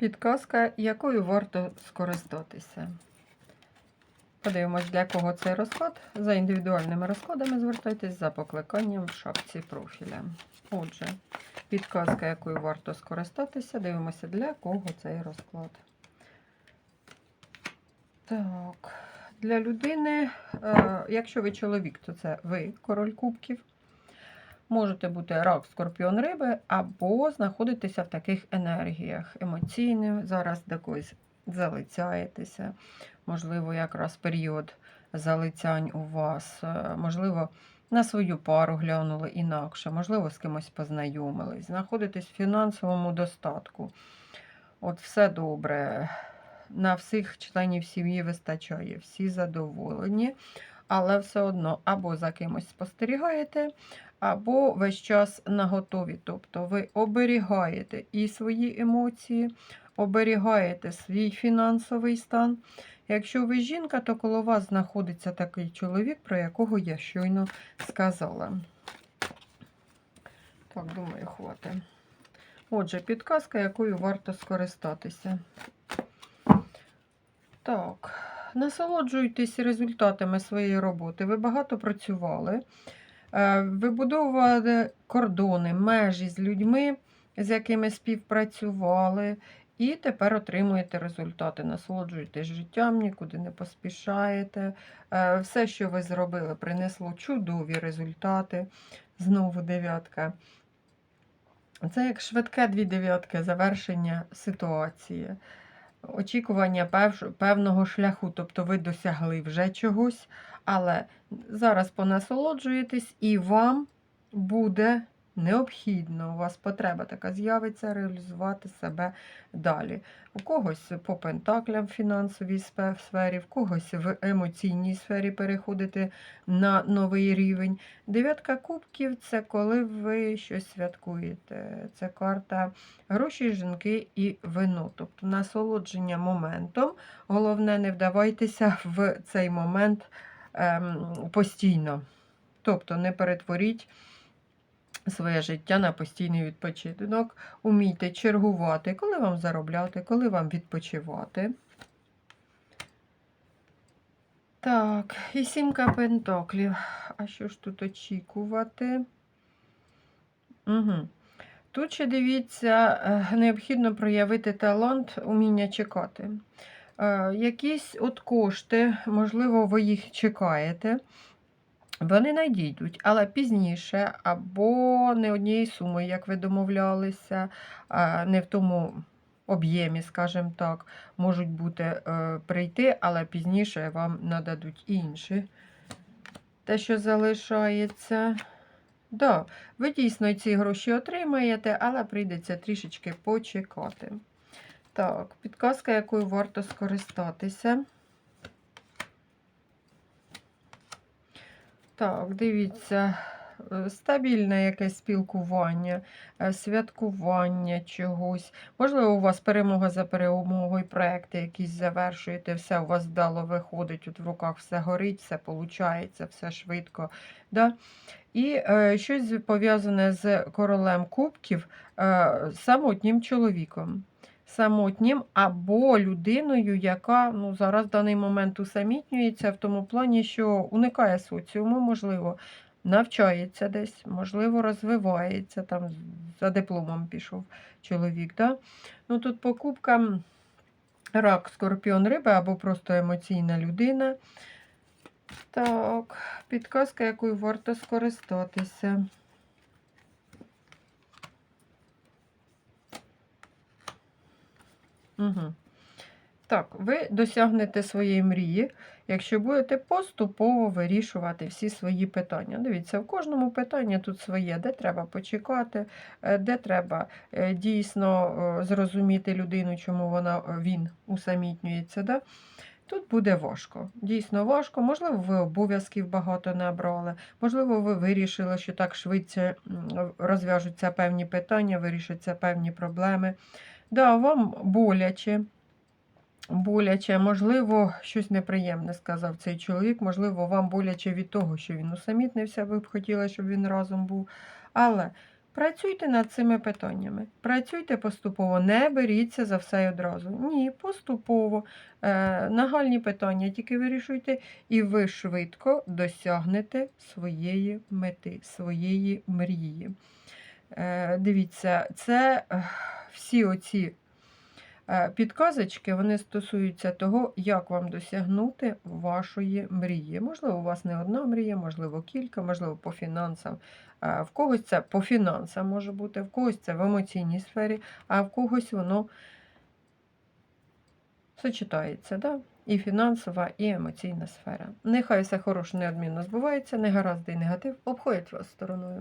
Підказка, якою варто скористатися. Подивимось, для кого цей розклад. За індивідуальними розкладами звертайтесь за покликанням в шапці профіля. Отже, підказка, якою варто скористатися. Дивимося, для кого цей розклад. Так, для людини, е, якщо ви чоловік, то це ви, король кубків. Можете бути рак, скорпіон риби, або знаходитися в таких енергіях емоційним. Зараз до когось залицяєтеся. Можливо, якраз період залицянь у вас. е, Можливо, на свою пару глянули інакше, можливо, з кимось познайомились. Знаходитесь в фінансовому достатку. От все добре. На всіх членів сім'ї вистачає, всі задоволені, але все одно або за кимось спостерігаєте, або весь час наготові. Тобто ви оберігаєте і свої емоції, оберігаєте свій фінансовий стан. Якщо ви жінка, то коло вас знаходиться такий чоловік, про якого я щойно сказала. Так, думаю, хватить. Отже, підказка, якою варто скористатися. Так, насолоджуйтесь результатами своєї роботи. Ви багато працювали. Е, Вибудовували кордони, межі з людьми, з якими співпрацювали, і тепер отримуєте результати. Насолоджуєтесь життям, нікуди не поспішаєте. Е, Все, що ви зробили, принесло чудові результати. Знову дев'ятка. Це як швидке дві дев'ятки завершення ситуації. Очікування пев- певного шляху, тобто ви досягли вже чогось, але зараз понасолоджуєтесь, і вам буде необхідно, у вас потреба така з'явиться реалізувати себе далі. У когось по пентаклям в фінансовій сфері, в когось в емоційній сфері переходити на новий рівень. Дев'ятка кубків це коли ви щось святкуєте. Це карта гроші, жінки і вино. Тобто насолодження моментом. Головне, не вдавайтеся в цей момент ем, постійно. Тобто не перетворіть своє життя на постійний відпочинок. Умійте чергувати, коли вам заробляти, коли вам відпочивати. Так, і сімка пентаклів. А що ж тут очікувати? Угу. Тут ще дивіться, е, необхідно проявити талант, уміння чекати. Е, Якісь от кошти, можливо, ви їх чекаєте. Вони надійдуть, але пізніше, або не однієї суми, як ви домовлялися, не в тому об'ємі, скажімо так, можуть бути е, прийти, але пізніше вам нададуть інші. Те, що залишається. Да, ви дійсно ці гроші отримаєте, але прийдеться трішечки почекати. Так, підказка, якою варто скористатися. Так, дивіться, е, стабільне якесь спілкування, е, святкування чогось. Можливо, у вас перемога за перемогою, проекти якісь завершуєте, все у вас вдало виходить, от в руках все горить, все виходить, все швидко. Да? І е, щось пов'язане з королем кубків, е, самотнім чоловіком. Самотнім або людиною, яка ну, зараз в даний момент усамітнюється в тому плані, що уникає соціуму, можливо, навчається десь, можливо, розвивається, там за дипломом пішов чоловік. Да? Ну, тут по кубкам рак, скорпіон риби або просто емоційна людина. Так, підказка, якою варто скористатися. Угу. Так, ви досягнете своєї мрії, якщо будете поступово вирішувати всі свої питання. Дивіться, в кожному питанні тут своє, де треба почекати, е, де треба е, дійсно е, зрозуміти людину, чому вона він усамітнюється. Да? Тут буде важко. Дійсно важко. Можливо, ви обов'язків багато набрали, можливо, ви вирішили, що так швидше розв'яжуться певні питання, вирішаться певні проблеми. Да, вам боляче. Боляче, можливо, щось неприємне сказав цей чоловік. Можливо, вам боляче від того, що він усамітнився, ви б хотіли, щоб він разом був. Але Працюйте над цими питаннями. Працюйте поступово, не беріться за все одразу. Ні, поступово. Е, нагальні питання тільки вирішуйте, і ви швидко досягнете своєї мети, своєї мрії. Е, дивіться, це всі оці е, підказочки вони стосуються того, як вам досягнути вашої мрії. Можливо, у вас не одна мрія, можливо, кілька, можливо, по фінансам. Е, В когось це по фінансам може бути, в когось це в емоційній сфері, а в когось воно сочетається, да? і фінансова, і емоційна сфера. Нехай все хороше неодмінно збувається, негаразди і негатив обходять вас стороною.